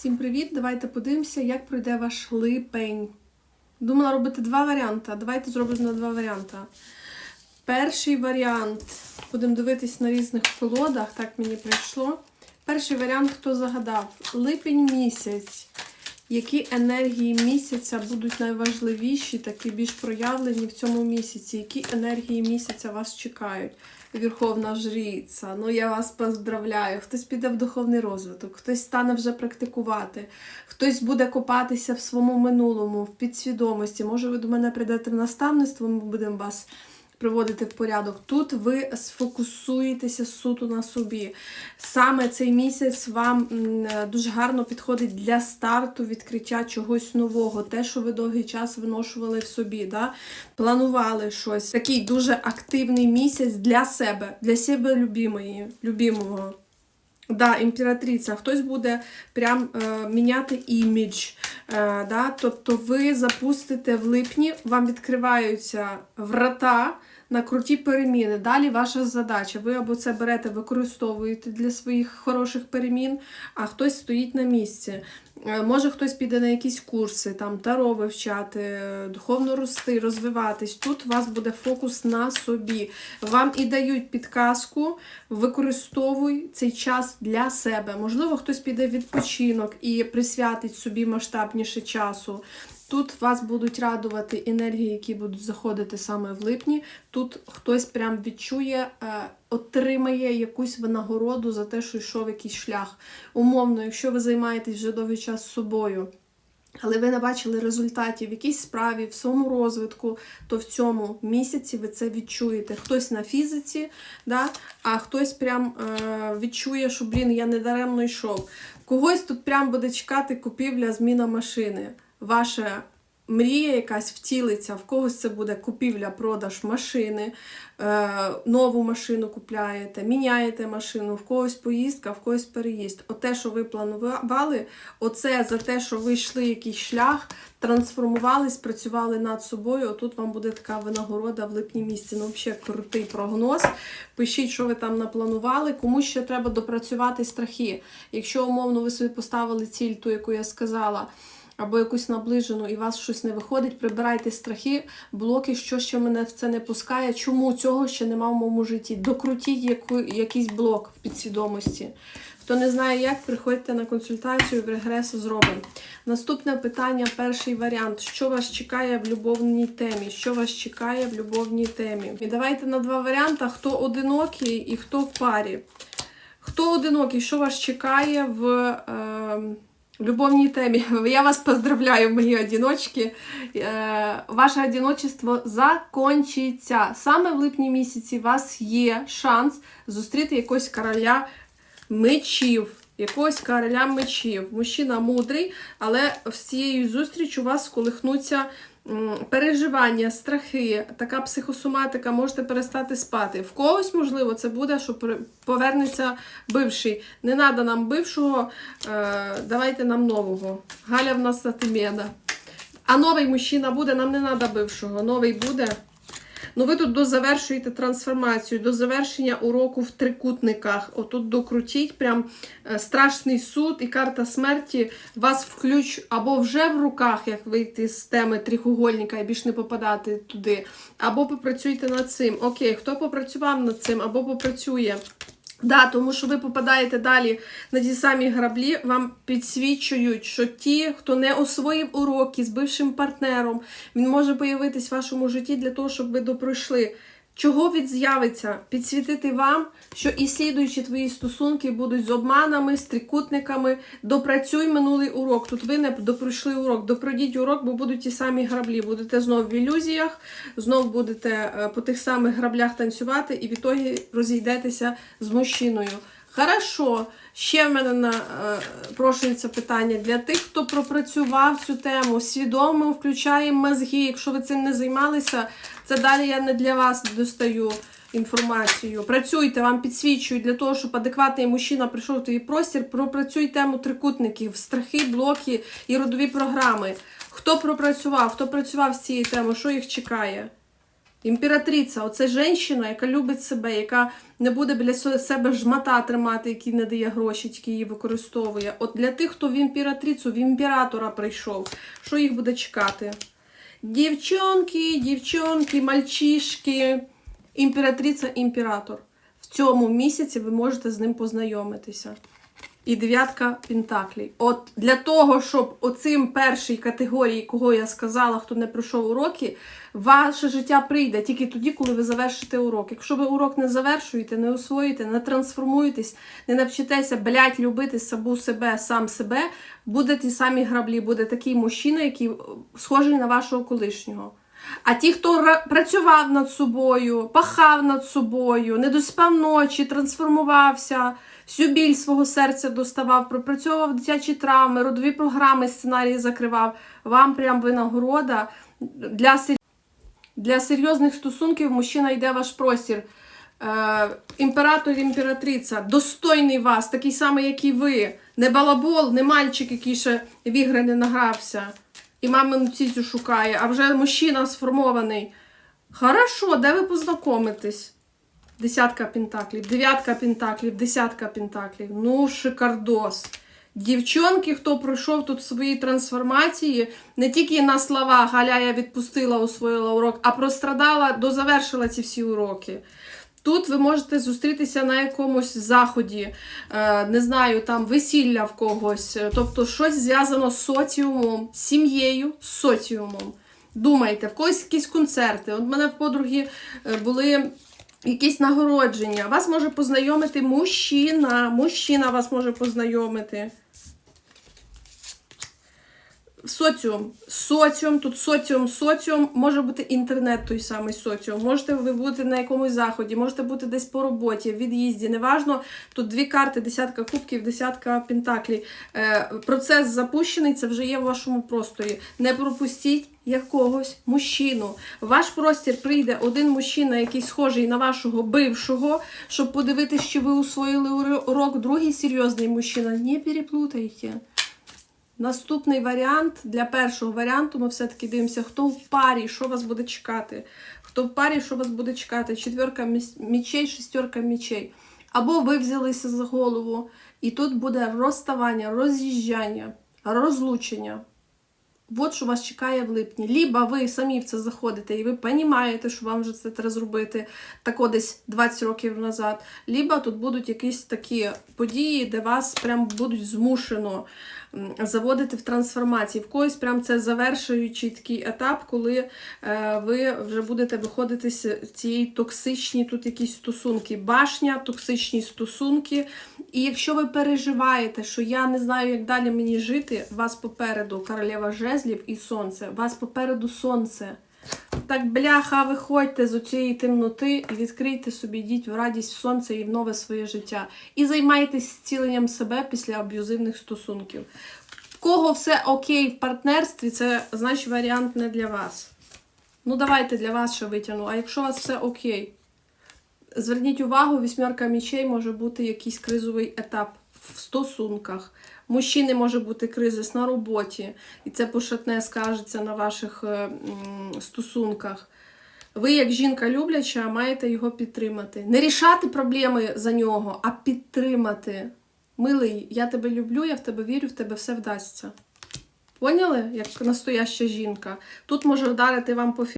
Всім привіт! Давайте подивимося, як пройде ваш липень. Думала робити два варіанти. Давайте зробимо два варіанти. Перший варіант. Будемо дивитись на різних колодах, так мені прийшло. Перший варіант, хто загадав? Липень місяць. Які енергії місяця будуть найважливіші, такі більш проявлені в цьому місяці? Які енергії місяця вас чекають? Верховна жріця. Ну я вас поздравляю. Хтось піде в духовний розвиток, хтось стане вже практикувати, хтось буде копатися в своєму минулому, в підсвідомості. Може, ви до мене прийдете в наставництво, ми будемо вас приводити в порядок. Тут ви сфокусуєтеся суто на собі. Саме цей місяць вам дуже гарно підходить для старту відкриття чогось нового, те, що ви довгий час виношували в собі, да? планували щось. Такий дуже активний місяць для себе, для себе любимої, любимого. Да, імператриця, хтось буде прям е, міняти імідж. Е, да? Тобто ви запустите в липні, вам відкриваються врата на круті переміни. Далі ваша задача. Ви або це берете, використовуєте для своїх хороших перемін, а хтось стоїть на місці. Е, Може хтось піде на якісь курси, там таро вивчати, духовно рости, розвиватись. Тут у вас буде фокус на собі. Вам і дають підказку, використовуй цей час для себе. Можливо, хтось піде відпочинок і присвятить собі масштабніше часу. Тут вас будуть радувати енергії, які будуть заходити саме в липні. Тут хтось прям відчує, е, отримає якусь винагороду за те, що йшов якийсь шлях. Умовно, якщо ви займаєтесь вже довгий час собою, але ви не бачили результатів в якійсь справі, в своєму розвитку, то в цьому місяці ви це відчуєте. Хтось на фізиці, да? а хтось прям е, відчує, що блін, я недаремно йшов. Когось тут прям буде чекати купівля, зміна машини. Ваша мрія якась втілиться, в когось це буде купівля, продаж машини, е, нову машину купляєте, міняєте машину, в когось поїздка, в когось переїзд. Оте, що ви планували, оце за те, що ви йшли якийсь шлях, трансформувались, працювали над собою. Отут вам буде така винагорода в липні місяці. Ну, взагалі крутий прогноз. Пишіть, що ви там напланували. Комусь ще треба допрацювати страхи. Якщо умовно ви собі поставили ціль, ту, яку я сказала або якусь наближену, і у вас щось не виходить, прибирайте страхи, блоки, що ще мене в це не пускає. Чому цього ще нема в моєму житті? Докрутіть яку, якийсь блок в підсвідомості. Хто не знає, як, приходьте на консультацію в регрес зробимо. Наступне питання, перший варіант. Що вас чекає в любовній темі? Що вас чекає в любовній темі? І давайте на два варіанти: хто одинокий і хто в парі. Хто одинокий, що вас чекає в. Е, любовній темі. Я вас поздравляю, мої одиночки. Е, Ваше одиночество закончиться. Саме в липні місяці у вас є шанс зустріти якогось короля мечів. Якогось короля мечів. Мужчина мудрий, але з цією зустріч у вас сколихнуться переживання, страхи, така психосоматика, можете перестати спати. В когось, можливо, це буде, що повернеться бивший. Не треба нам бившого, е, давайте нам нового. Галя в нас сатимєда. А новий мужчина буде, нам не треба бившого. Новий буде. Ну, ви тут дозавершуєте трансформацію, до завершення уроку в трикутниках. Отут докрутіть прям е, страшний суд і карта смерті вас включ або вже в руках, як вийти з теми трикугольника і більш не попадати туди, або попрацюйте над цим. Окей, хто попрацював над цим, або попрацює. Да, тому що ви попадаєте далі на ті самі граблі, вам підсвічують, що ті, хто не освоїв уроки з бившим партнером, він може появитись в вашому житті для того, щоб ви допройшли. Чого він з'явиться? Підсвітити вам, що і слідуючі твої стосунки будуть з обманами, з трикутниками. Допрацюй минулий урок. Тут ви не допройшли урок. Допройдіть урок, бо будуть ті самі граблі. Будете знов в ілюзіях, знов будете е, по тих самих граблях танцювати, і в ітогі розійдетеся з мужчиною. Хорошо, ще в мене на, е, питання для тих, хто пропрацював цю тему, свідомо включаємо мозги. Якщо ви цим не займалися, це далі я не для вас достаю інформацію. Працюйте, вам підсвічують для того, щоб адекватний мужчина прийшов в твій простір. Пропрацюй тему трикутників, страхи, блоки і родові програми. Хто пропрацював, хто працював з цією темою, що їх чекає? Імператриця оце жінка, яка любить себе, яка не буде біля себе жмата тримати, який не дає гроші, тільки її використовує. От для тих, хто в імператрицю, в імператора прийшов, що їх буде чекати? Дівчонки, дівчонки, мальчишки, імператриця, імператор. В цьому місяці ви можете з ним познайомитися. І дев'ятка пентаклей. От для того, щоб оцим першій категорії, кого я сказала, хто не пройшов уроки, ваше життя прийде тільки тоді, коли ви завершите урок. Якщо ви урок не завершуєте, не освоїте, не трансформуєтесь, не навчитеся, блядь, любити саму себе, сам себе, буде ті самі граблі, буде такий мужчина, який е, схожий на вашого колишнього. А ті, хто працював над собою, пахав над собою, не доспав ночі, трансформувався, всю біль свого серця доставав, пропрацьовував дитячі травми, родові програми, сценарії закривав, вам прям винагорода для, для серйозних стосунків мужчина йде ваш простір. Е, імператор, імператриця, достойний вас, такий самий, як і ви. Не балабол, не мальчик, який ще в ігри не награвся і мамину цицю шукає, а вже мужчина сформований. Хорошо, де ви познайомитесь? Десятка пентаклів, дев'ятка пентаклів, десятка пентаклів. Ну, шикардос. Дівчонки, хто пройшов тут свої трансформації, не тільки на слова Галя я відпустила, освоїла урок, а прострадала, дозавершила ці всі уроки. Тут ви можете зустрітися на якомусь заході, е, не знаю, там весілля в когось, тобто щось зв'язано з соціумом, сім'єю, з соціумом. Думайте, в когось якісь концерти. От в мене в подруги е, були якісь нагородження. Вас може познайомити мужчина, мужчина вас може познайомити. Соціум. Соціум, тут соціум, соціум, може бути інтернет той самий соціум. Можете ви бути на якомусь заході, можете бути десь по роботі, в від'їзді. Неважно, тут дві карти, десятка кубків, десятка пентаклів. Е, процес запущений, це вже є в вашому просторі. Не пропустіть якогось мужчину. В ваш простір прийде один мужчина, який схожий на вашого бившого, щоб подивитися, чи ви усвоїли урок. Другий серйозний мужчина. Не переплутайте. Наступний варіант для першого варіанту ми все-таки дивимося, хто в парі, що вас буде чекати. Хто в парі, що вас буде чекати? Четверка мічей, шестерка мічей. Або ви взялися за голову, і тут буде розставання, роз'їжджання, розлучення. От що вас чекає в липні. Ліба ви самі в це заходите, і ви розумієте, що вам вже це треба зробити тако десь 20 років назад. Ліба тут будуть якісь такі події, де вас прям будуть змушено заводити в трансформації. В когось прям це завершуючий такий етап, коли е, ви вже будете виходити з цієї токсичні тут якісь стосунки. Башня, токсичні стосунки. І якщо ви переживаєте, що я не знаю, як далі мені жити, вас попереду королева жезлів і сонце, вас попереду сонце. Так, бляха, виходьте з цієї темноти і відкрийте собі, йдіть в радість в сонце і в нове своє життя. І займайтесь зціленням себе після аб'юзивних стосунків. В кого все окей в партнерстві, це значить варіант не для вас. Ну, давайте для вас ще витягну. А якщо у вас все окей, Зверніть увагу, вісьмерка мічей може бути якийсь кризовий етап в стосунках. Мужчини може бути кризис на роботі, і це пошатне скажеться на ваших е, стосунках. Ви, як жінка любляча, маєте його підтримати. Не рішати проблеми за нього, а підтримати. Милий, я тебе люблю, я в тебе вірю, в тебе все вдасться. Поняли, як настояща жінка? Тут може вдарити вам по фі-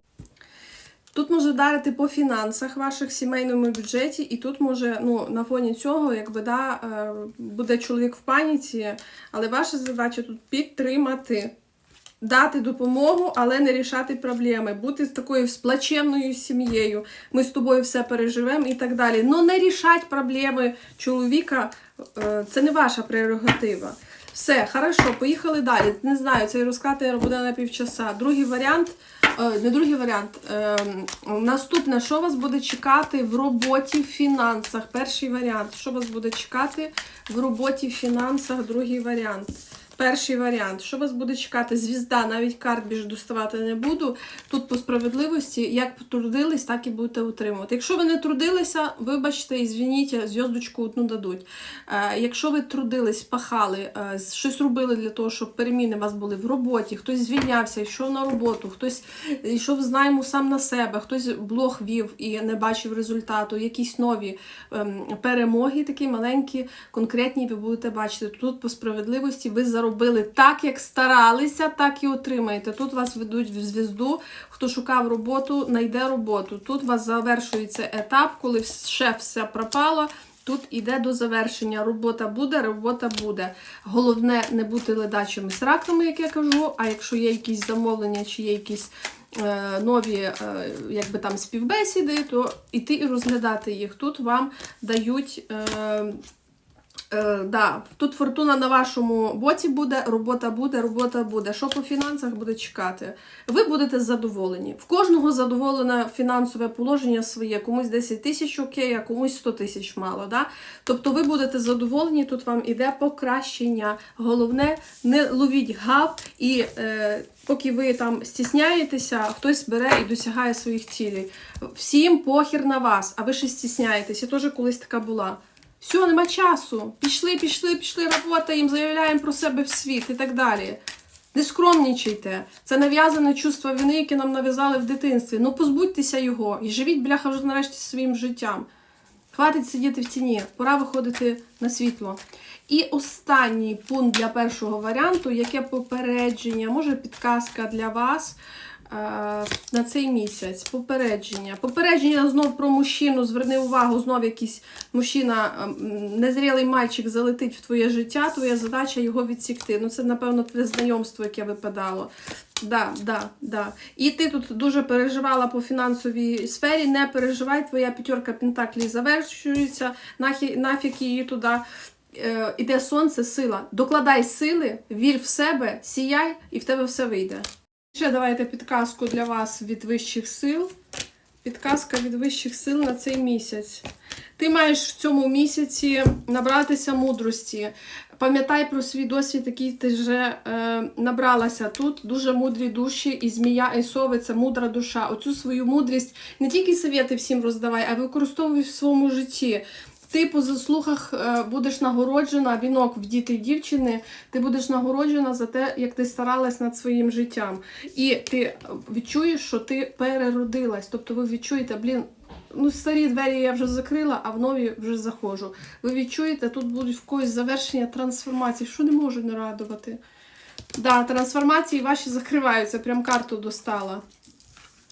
Тут може вдарити по фінансах ваших сімейному бюджеті, і тут може, ну, на фоні цього, якби да, е, буде чоловік в паніці, але ваша задача тут підтримати, дати допомогу, але не рішати проблеми, бути такою сплачевною сім'єю. Ми з тобою все переживемо і так далі. Ну не рішать проблеми чоловіка, е, це не ваша прерогатива. Все, хорошо, поїхали далі. Не знаю, цей розклад буде на півчаса. Другий варіант, е, не другий варіант. е, Наступне, що вас буде чекати в роботі в фінансах? Перший варіант. Що вас буде чекати в роботі в фінансах? Другий варіант. Перший варіант. Що вас буде чекати? Звізда, навіть карт більше доставати не буду. Тут по справедливості, як трудились, так і будете утримувати. Якщо ви не трудилися, вибачте і звініть, зв'язочку одну дадуть. Е, якщо ви трудились, пахали, е, щось робили для того, щоб переміни у вас були в роботі, хтось звільнявся, йшов на роботу, хтось йшов з найму сам на себе, хтось блог вів і не бачив результату, якісь нові ем, перемоги, такі маленькі, конкретні, ви будете бачити. Тут по справедливості ви заробили так, як старалися, так і отримаєте. Тут вас ведуть в звізду. Хто шукав роботу, знайде роботу. Тут у вас завершується етап, коли ще все пропало. Тут іде до завершення. Робота буде, робота буде. Головне не бути ледачими сраками, як я кажу. А якщо є якісь замовлення чи є якісь е, нові е, якби там співбесіди, то іти і розглядати їх. Тут вам дають. Е, Е, да, тут фортуна на вашому боці буде, робота буде, робота буде. Що по фінансах буде чекати? Ви будете задоволені. В кожного задоволене фінансове положення своє, комусь 10 тисяч окей, а комусь 100 тисяч мало. Да? Тобто ви будете задоволені, тут вам іде покращення. Головне, не ловіть гав і. Е, Поки ви там стісняєтеся, хтось бере і досягає своїх цілей. Всім похір на вас, а ви ще стісняєтесь. Я теж колись така була. Все, нема часу. Пішли, пішли, пішли, работаємо, заявляємо про себе в світ і так далі. Не скромнічайте. Це нав'язане чувство вини, яке нам нав'язали в дитинстві. Ну позбудьтеся його і живіть, бляха, вже нарешті своїм життям. Хватить сидіти в тіні, пора виходити на світло. І останній пункт для першого варіанту, яке попередження, може підказка для вас на цей місяць. Попередження. Попередження знов про мужчину. Зверни увагу, знов якийсь мужчина, ем, незрілий мальчик залетить в твоє життя, твоя задача його відсікти. Ну, це, напевно, твоє знайомство, яке випадало. Да, да, да. І ти тут дуже переживала по фінансовій сфері. Не переживай, твоя п'ятерка пентаклів завершується, нахі, нафіг її туди. Е, іде сонце, сила. Докладай сили, вір в себе, сіяй, і в тебе все вийде. Ще давайте підказку для вас від вищих сил. Підказка від вищих сил на цей місяць. Ти маєш в цьому місяці набратися мудрості. Пам'ятай про свій досвід, який ти вже е, набралася тут. Дуже мудрі душі, і змія, і сови це мудра душа. Оцю свою мудрість не тільки совєти всім роздавай, а використовуй в своєму житті. Ти по заслугах е, будеш нагороджена, вінок в діти дівчини, ти будеш нагороджена за те, як ти старалась над своїм життям. І ти відчуєш, що ти переродилась. Тобто ви відчуєте, блін, ну старі двері я вже закрила, а в нові вже заходжу. Ви відчуєте, тут будуть в когось завершення трансформації, що не можу не радувати. Да, трансформації ваші закриваються, прям карту достала.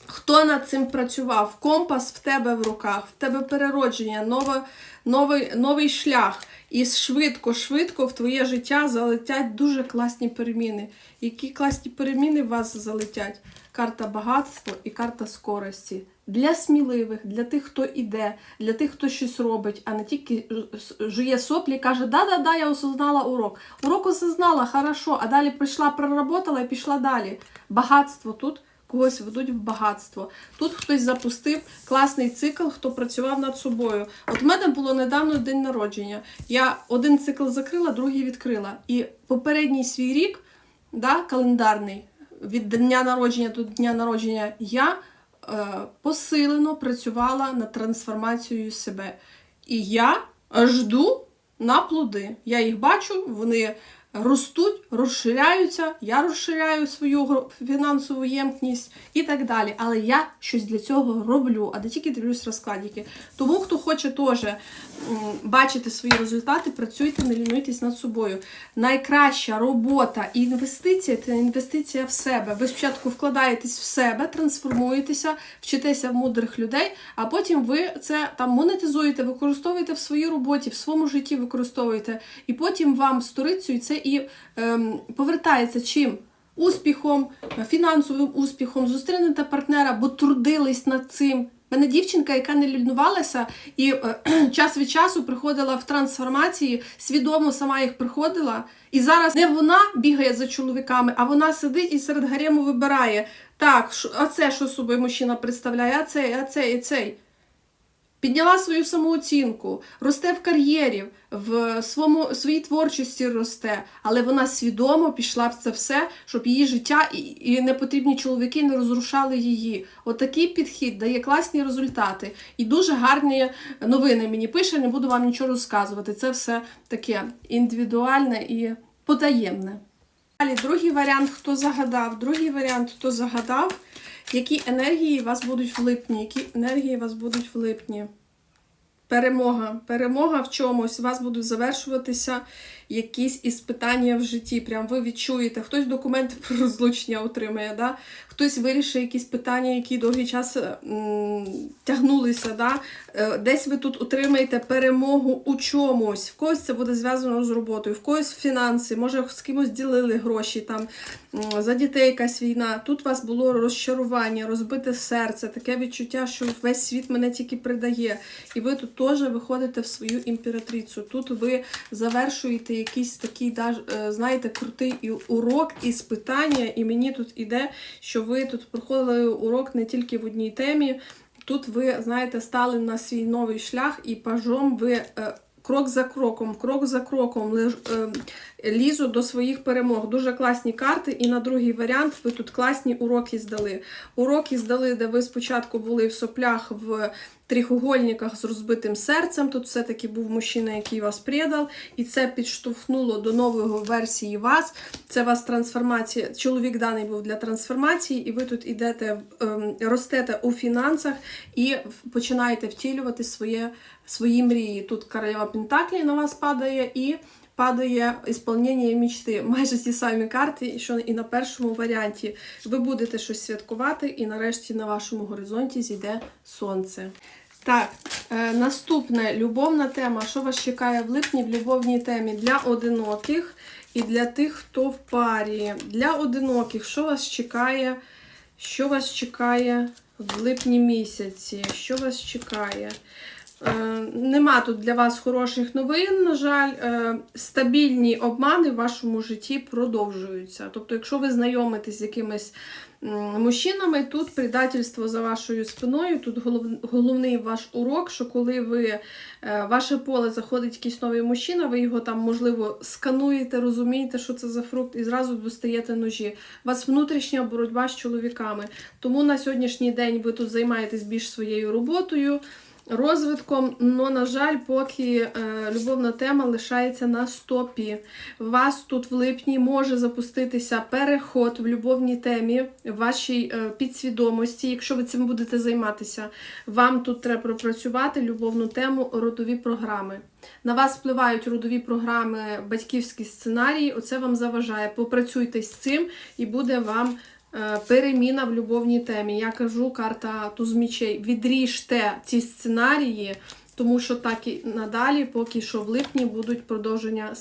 Хто над цим працював? Компас в тебе в руках, в тебе переродження, нове, новий, новий шлях. І швидко-швидко в твоє життя залетять дуже класні переміни. Які класні переміни в вас залетять? Карта багатства і карта скорості. Для сміливих, для тих, хто іде, для тих, хто щось робить, а не тільки жує соплі і каже, да-да-да, я осознала урок. Урок осознала, хорошо, а далі прийшла, проработала і пішла далі. Багатство тут когось ведуть в багатство. Тут хтось запустив класний цикл, хто працював над собою. От в мене було недавно день народження. Я один цикл закрила, другий відкрила. І попередній свій рік, да, календарний, від дня народження до дня народження, я е, посилено працювала над трансформацією себе. І я жду на плоди. Я їх бачу, вони ростуть, розширяються, я розширяю свою фінансову ємкність і так далі. Але я щось для цього роблю, а не тільки дивлюсь розкладики. Тому, хто хоче теж бачити свої результати, працюйте, не лінуйтесь над собою. Найкраща робота і інвестиція це інвестиція в себе. Ви спочатку вкладаєтесь в себе, трансформуєтеся, вчитеся в мудрих людей, а потім ви це там монетизуєте, використовуєте в своїй роботі, в своєму житті використовуєте. І потім вам сторицю і це і ем, повертається чим? Успіхом, фінансовим успіхом, зустрінете партнера, бо трудились над цим. У мене дівчинка, яка не лінувалася і е, час від часу приходила в трансформації, свідомо сама їх приходила. І зараз не вона бігає за чоловіками, а вона сидить і серед гарему вибирає. Так, а це що собою мужчина представляє, а цей, а цей, і цей. Підняла свою самооцінку, росте в кар'єрі, в своєму своїй творчості росте, але вона свідомо пішла в це все, щоб її життя і, і непотрібні чоловіки не розрушали її. Отакий підхід дає класні результати і дуже гарні новини мені пише. Не буду вам нічого розказувати. Це все таке індивідуальне і потаємне. Далі, другий варіант, хто загадав. Другий варіант, хто загадав, які енергії вас будуть в липні, які енергії вас будуть в липні. Перемога. Перемога в чомусь. У вас будуть завершуватися якісь іспитання в житті. Прям ви відчуєте, хтось документи про розлучення отримає, да? хтось вирішить якісь питання, які довгий час м, тягнулися. Да? Е, Десь ви тут отримаєте перемогу у чомусь. В когось це буде зв'язано з роботою, в когось фінанси, може з кимось ділили гроші, там за дітей якась війна. Тут у вас було розчарування, розбите серце, таке відчуття, що весь світ мене тільки придає. І ви тут теж виходите в свою імператрицю. Тут ви завершуєте якийсь такий, е, знаєте, крутий урок із питання, і мені тут іде, що ви тут проходили урок не тільки в одній темі. Тут ви, знаєте, стали на свій новий шлях, і пажом ви е, крок за кроком, крок за кроком е, лізу до своїх перемог. Дуже класні карти. І на другий варіант ви тут класні уроки здали. Уроки здали, де ви спочатку були в соплях в трихугольниках з розбитим серцем. Тут все-таки був мужчина, який вас предав, і це підштовхнуло до нової версії вас. Це вас трансформація. Чоловік даний був для трансформації, і ви тут ідете, ем, ростете у фінансах і починаєте втілювати своє, свої мрії. Тут королева Пентаклі на вас падає і. Падає ісполнення мічти. Майже ті самі карти, що і на першому варіанті. Ви будете щось святкувати, і нарешті на вашому горизонті зійде сонце. Так, е, наступне любовна тема. Що вас чекає в липні в любовній темі для одиноких і для тих, хто в парі. Для одиноких, що вас чекає? Що вас чекає в липні місяці? Що вас чекає? Е, Нема тут для вас хороших новин, на жаль. Е, Стабільні обмани в вашому житті продовжуються. Тобто, якщо ви знайомитесь з якимись мужчинами, тут предательство за вашою спиною, тут голов- головний ваш урок, що коли ви е, ваше поле заходить якийсь новий мужчина, ви його там, можливо, скануєте, розумієте, що це за фрукт, і зразу достаєте ножі. У вас внутрішня боротьба з чоловіками. Тому на сьогоднішній день ви тут займаєтесь більш своєю роботою розвитком, але, на жаль, поки е, любовна тема лишається на стопі. Вас тут в липні може запуститися переход в любовній темі, в вашій е, підсвідомості, якщо ви цим будете займатися. Вам тут треба пропрацювати любовну тему родові програми. На вас впливають родові програми, батьківські сценарії. Оце вам заважає. Попрацюйте з цим і буде вам переміна в любовній темі. Я кажу, карта туз мічей. Відріжте ці сценарії, тому що так і надалі, поки що в липні будуть продовження.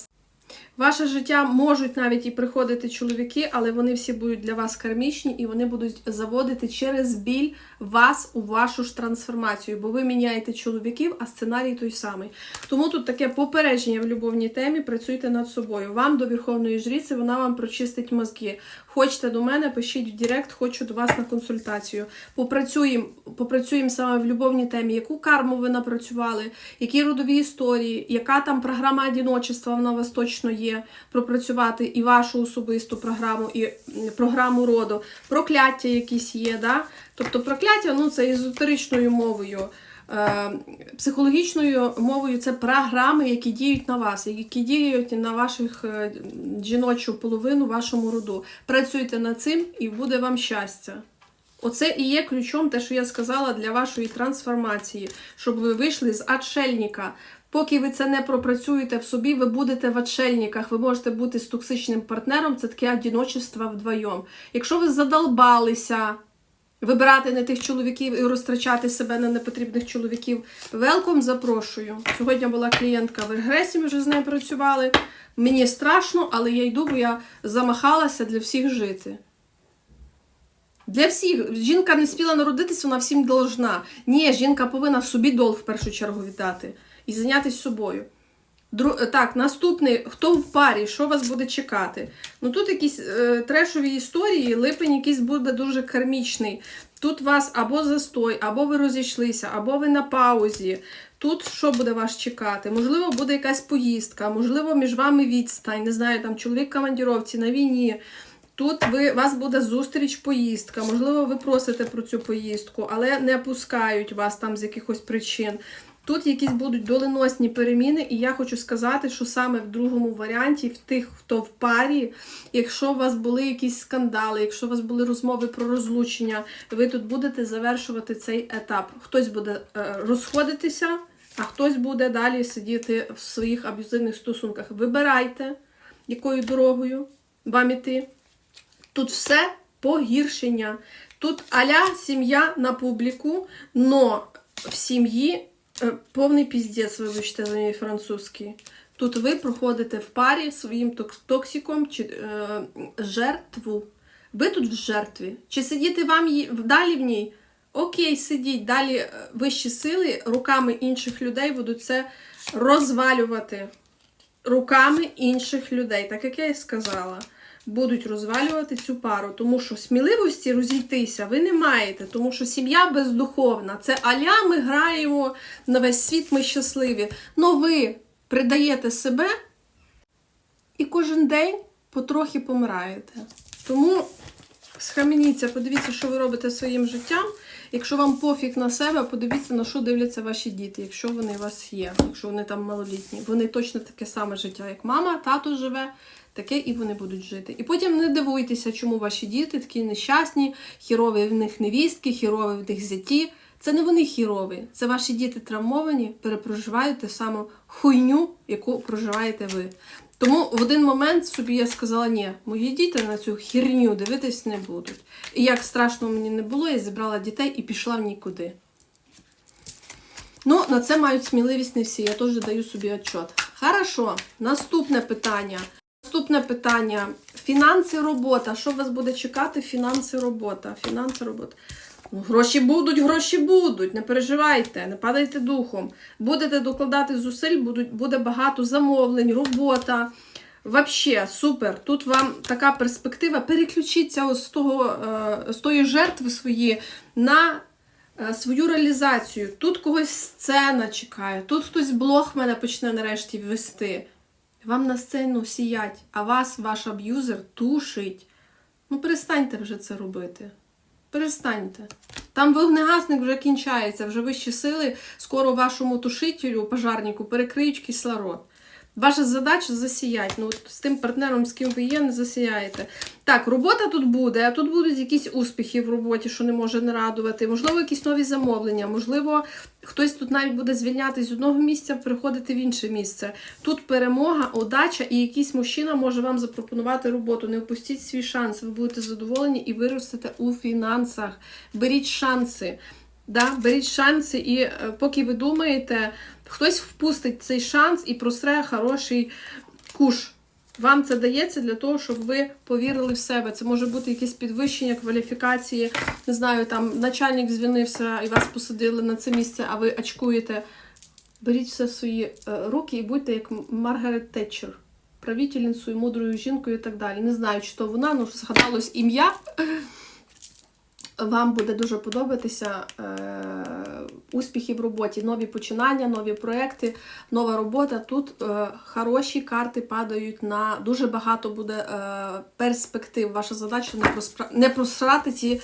Ваше життя можуть навіть і приходити чоловіки, але вони всі будуть для вас кармічні і вони будуть заводити через біль вас у вашу ж трансформацію, бо ви міняєте чоловіків, а сценарій той самий. Тому тут таке попередження в любовній темі. Працюйте над собою. Вам до Верховної Жріці вона вам прочистить мозки. Хочете до мене, пишіть в Директ, хочу до вас на консультацію. Попрацюємо, попрацюємо саме в любовній темі, яку карму ви напрацювали, які родові історії, яка там програма одіночества вона вас точно є. Пропрацювати і вашу особисту програму, і програму роду, прокляття якісь є. Да? Тобто прокляття ну, це езотеричною мовою. Е, Психологічною мовою це програми, які діють на вас, які діють на ваших е, жіночу половину, вашому роду. Працюйте над цим і буде вам щастя. Оце і є ключом, те, що я сказала для вашої трансформації, щоб ви вийшли з отшельника. Поки ви це не пропрацюєте в собі, ви будете в отшельниках, ви можете бути з токсичним партнером, це таке одіночество вдвоєм. Якщо ви задолбалися вибирати не тих чоловіків і розтрачати себе на непотрібних чоловіків, велком запрошую. Сьогодні була клієнтка в регресі, ми вже з нею працювали. Мені страшно, але я йду, бо я замахалася для всіх жити. Для всіх. Жінка не спіла народитись, вона всім должна. Ні, жінка повинна собі дол в першу чергу віддати і зайнятися собою. Дру... Так, наступний, хто в парі, що вас буде чекати? Ну тут якісь е, трешові історії, липень якийсь буде дуже кармічний. Тут вас або застой, або ви розійшлися, або ви на паузі. Тут що буде вас чекати? Можливо, буде якась поїздка, можливо, між вами відстань, не знаю, там чоловік в командіровці на війні. Тут ви, вас буде зустріч, поїздка. Можливо, ви просите про цю поїздку, але не пускають вас там з якихось причин. Тут якісь будуть доленосні переміни, і я хочу сказати, що саме в другому варіанті, в тих, хто в парі, якщо у вас були якісь скандали, якщо у вас були розмови про розлучення, ви тут будете завершувати цей етап. Хтось буде е, розходитися, а хтось буде далі сидіти в своїх аб'юзивних стосунках. Вибирайте, якою дорогою вам іти. Тут все погіршення. Тут аля сім'я на публіку, но в сім'ї повний піздець, вибачте за мій французький. Тут ви проходите в парі своїм токсиком чи е, жертву. Ви тут в жертві. Чи сидіти вам її- далі в ній? Окей, сидіть. Далі е, вищі сили руками інших людей будуть це розвалювати. Руками інших людей, так як я і сказала, будуть розвалювати цю пару, тому що сміливості розійтися ви не маєте, тому що сім'я бездуховна. Це аля ми граємо на весь світ, ми щасливі. Но ви придаєте себе і кожен день потрохи помираєте. Тому схаменіться, подивіться, що ви робите своїм життям. Якщо вам пофіг на себе, подивіться, на що дивляться ваші діти, якщо вони у вас є, якщо вони там малолітні. Вони точно таке саме життя, як мама, тато живе, таке і вони будуть жити. І потім не дивуйтеся, чому ваші діти такі нещасні, хірові в них невістки, хірові в них зяті. Це не вони хірові, це ваші діти травмовані, перепроживають ту саму хуйню, яку проживаєте ви. Тому в один момент собі я сказала, ні, мої діти на цю херню дивитись не будуть. І як страшно мені не було, я зібрала дітей і пішла в нікуди. Ну, на це мають сміливість не всі, я теж даю собі отчет. Хорошо, наступне питання. Наступне питання. Фінанси робота. Що вас буде чекати? Фінанси робота. Фінанси робота. Ну, гроші будуть, гроші будуть. Не переживайте, не падайте духом. Будете докладати зусиль, будуть, буде багато замовлень, робота. Вообще, супер. Тут вам така перспектива. Переключіться з, того, е, з тої жертви свої на е, свою реалізацію. Тут когось сцена чекає, тут хтось блог мене почне нарешті вести. Вам на сцену сіять, а вас ваш аб'юзер тушить. Ну, перестаньте вже це робити. Перестаньте. Там вогнегасник вже кінчається, вже вищі сили, скоро вашому тушителю, пожарнику, перекриють кислород. Ваша задача засіяти. Ну, от з тим партнером, з ким ви є, не засіяєте. Так, робота тут буде, а тут будуть якісь успіхи в роботі, що не може не радувати. Можливо, якісь нові замовлення, можливо, хтось тут навіть буде звільнятися з одного місця, переходити в інше місце. Тут перемога, удача, і якийсь мужчина може вам запропонувати роботу. Не впустіть свій шанс. Ви будете задоволені і виростете у фінансах. Беріть шанси. Да? Беріть шанси, і е, поки ви думаєте, хтось впустить цей шанс і просре хороший куш. Вам це дається для того, щоб ви повірили в себе. Це може бути якесь підвищення кваліфікації. Не знаю, там начальник звільнився і вас посадили на це місце, а ви очкуєте. Беріть все в свої е, руки і будьте як Маргарет Тетчер, правительницею, мудрою жінкою і так далі. Не знаю, чи то вона, ну згадалось ім'я. Вам буде дуже подобатися е, успіхи в роботі, нові починання, нові проекти, нова робота. Тут е, хороші карти падають на дуже багато буде е, перспектив. Ваша задача не, просрати ці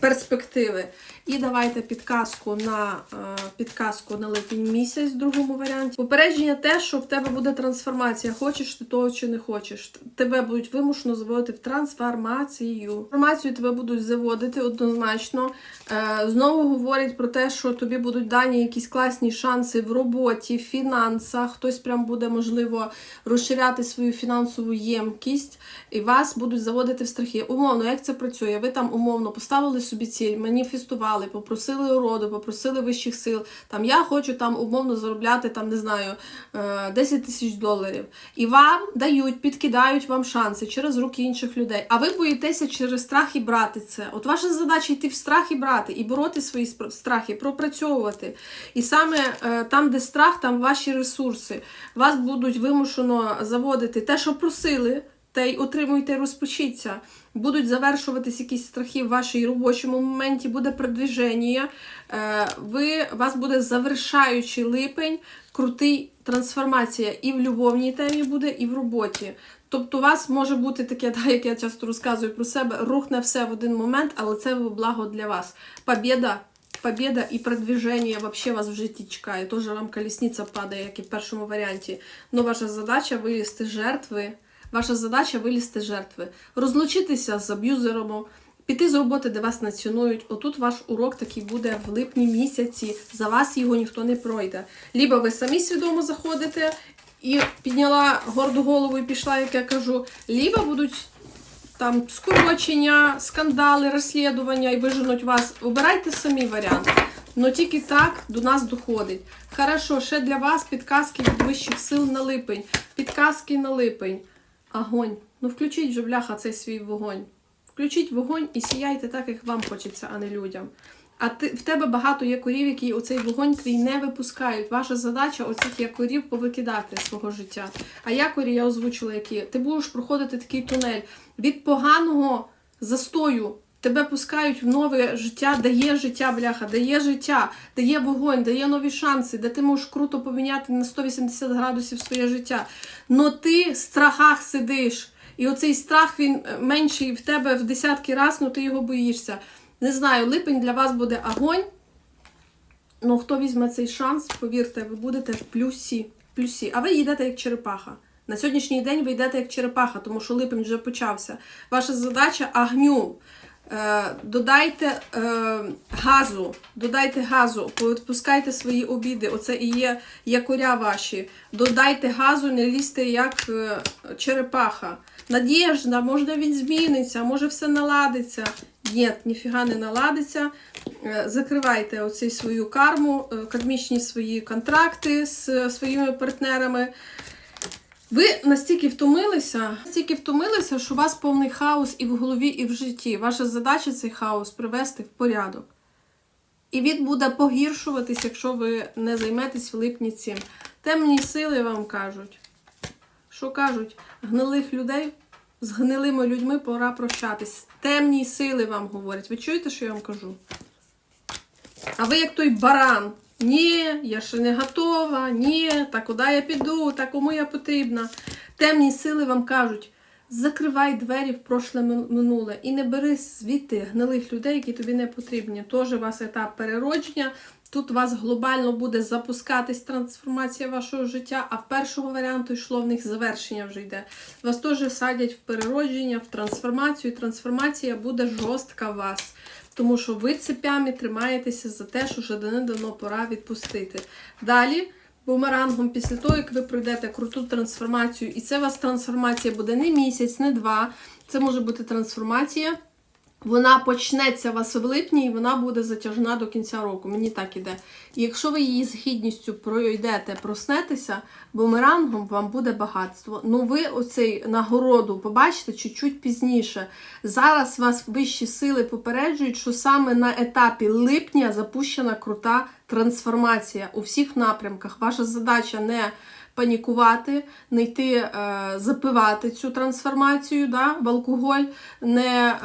перспективи. І давайте підказку на е, підказку на липень місяць в другому варіанті. Попередження те, що в тебе буде трансформація. Хочеш ти того чи не хочеш. Тебе будуть вимушено заводити в трансформацію. Трансформацію тебе будуть заводити однозначно. Е, знову говорять про те, що тобі будуть дані якісь класні шанси в роботі, в фінансах. Хтось прям буде можливо розширяти свою фінансову ємкість, і вас будуть заводити в страхи. Умовно, як це працює? Ви там умовно поставили собі ціль, маніфестували, попросили уроду, попросили вищих сил. Там я хочу там умовно заробляти там, не знаю, е, 10 тисяч доларів. І вам дають, підкидають вам шанси через руки інших людей. А ви боїтеся через страх і брати це. От ваша задача йти в страх і брати, і бороти свої страхи, пропрацьовувати. І саме е, там, де страх, там ваші ресурси. Вас будуть вимушено заводити те, що просили. та й отримуйте, розпочіться. Будуть завершуватись якісь страхи в вашій робочому моменті, буде продвіження. Е, ви, вас буде завершаючий липень, крутий трансформація і в любовній темі буде, і в роботі. Тобто у вас може бути таке, так, як я часто розказую про себе, рухне все в один момент, але це благо для вас. Побєда, побєда і продвіження вообще вас в житті чекає. Теж вам колісниця падає, як і в першому варіанті. Но ваша задача вилізти жертви. Ваша задача вилізти жертви, розлучитися з аб'юзером, піти з роботи, де вас не цінують. Отут ваш урок такий буде в липні місяці. За вас його ніхто не пройде. Лібо ви самі свідомо заходите і підняла горду голову і пішла, як я кажу, либо будуть там скорочення, скандали, розслідування і виженуть вас. Обирайте самі варіант. Но тільки так до нас доходить. Хорошо, ще для вас підказки від вищих сил на липень. Підказки на липень. Огонь. Ну включіть же, бляха, цей свій вогонь. Включіть вогонь і сіяйте так, як вам хочеться, а не людям. А ти, в тебе багато якорів, які оцей вогонь твій не випускають. Ваша задача оцих якорів повикидати свого життя. А якорі я озвучила, які ти будеш проходити такий тунель від поганого застою. Тебе пускають в нове життя, дає життя, бляха, дає життя, дає вогонь, дає нові шанси, де ти можеш круто поміняти на 180 градусів своє життя. Но ти в страхах сидиш. І оцей страх він е, менший в тебе в десятки разів, ну ти його боїшся. Не знаю, липень для вас буде огонь. Ну хто візьме цей шанс, повірте, ви будете в плюсі. плюсі. А ви йдете як черепаха. На сьогоднішній день ви йдете як черепаха, тому що липень вже почався. Ваша задача огню. Е, додайте е, газу, додайте газу, відпускайте свої обіди. Оце і є якоря ваші. Додайте газу, не лізьте як е, черепаха. Надіжда, може він зміниться, може все наладиться. Ні, ніфіга не наладиться. Закривайте оцю свою карму, кармічні свої контракти з своїми партнерами. Ви настільки втомилися, настільки втомилися, що у вас повний хаос і в голові, і в житті. Ваша задача цей хаос привести в порядок. І він буде погіршуватись, якщо ви не займетесь в липні цим. Темні сили вам кажуть. Що кажуть? Гнилих людей з гнилими людьми пора прощатись. Темні сили вам говорять. Ви чуєте, що я вам кажу? А ви як той баран. Ні, я ще не готова, ні, та куди я піду, та кому я потрібна. Темні сили вам кажуть, закривай двері в прошле минуле і не бери звідти гнилих людей, які тобі не потрібні. Тож у вас етап переродження. Тут у вас глобально буде запускатись трансформація вашого життя, а в першого варіанту йшло в них завершення вже йде. Вас теж садять в переродження, в трансформацію, і трансформація буде жорстка вас. Тому що ви цепями тримаєтеся за те, що вже давно пора відпустити. Далі, бумерангом, після того, як ви пройдете круту трансформацію, і це у вас трансформація буде не місяць, не два. Це може бути трансформація. Вона почнеться у вас в липні і вона буде затяжна до кінця року. Мені так іде. І якщо ви її з гідністю пройдете, проснетеся, бумерангом вам буде багатство. Ну ви оцей нагороду побачите чуть-чуть пізніше. Зараз вас вищі сили попереджують, що саме на етапі липня запущена крута трансформація у всіх напрямках. Ваша задача не панікувати, не йти е, запивати цю трансформацію да, в алкоголь, не е,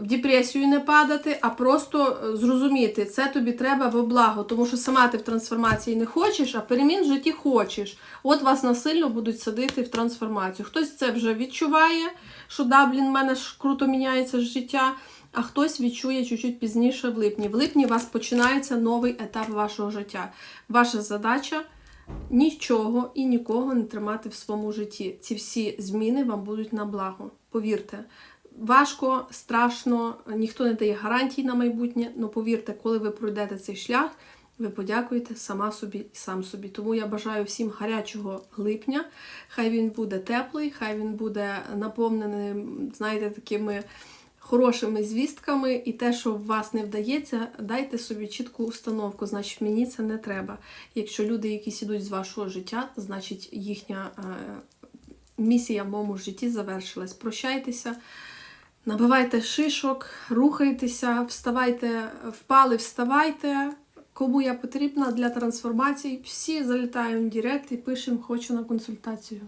в депресію не падати, а просто е, зрозуміти, це тобі треба во благо, тому що сама ти в трансформації не хочеш, а перемін в житті хочеш. От вас насильно будуть садити в трансформацію. Хтось це вже відчуває, що да, блін, в мене ж круто міняється життя. А хтось відчує чуть-чуть пізніше в липні. В липні у вас починається новий етап вашого життя. Ваша задача нічого і нікого не тримати в своєму житті. Ці всі зміни вам будуть на благо. Повірте. Важко, страшно, ніхто не дає гарантій на майбутнє, але повірте, коли ви пройдете цей шлях, ви подякуєте сама собі і сам собі. Тому я бажаю всім гарячого липня. Хай він буде теплий, хай він буде наповнений, знаєте, такими хорошими звістками, і те, що в вас не вдається, дайте собі чітку установку. Значить, мені це не треба. Якщо люди, якісь ідуть з вашого життя, значить їхня е, місія в моєму житті завершилась. Прощайтеся. Набивайте шишок, рухайтеся, вставайте, впали, вставайте. Кому я потрібна для трансформації, всі залітаємо в Директ і пишемо хочу на консультацію.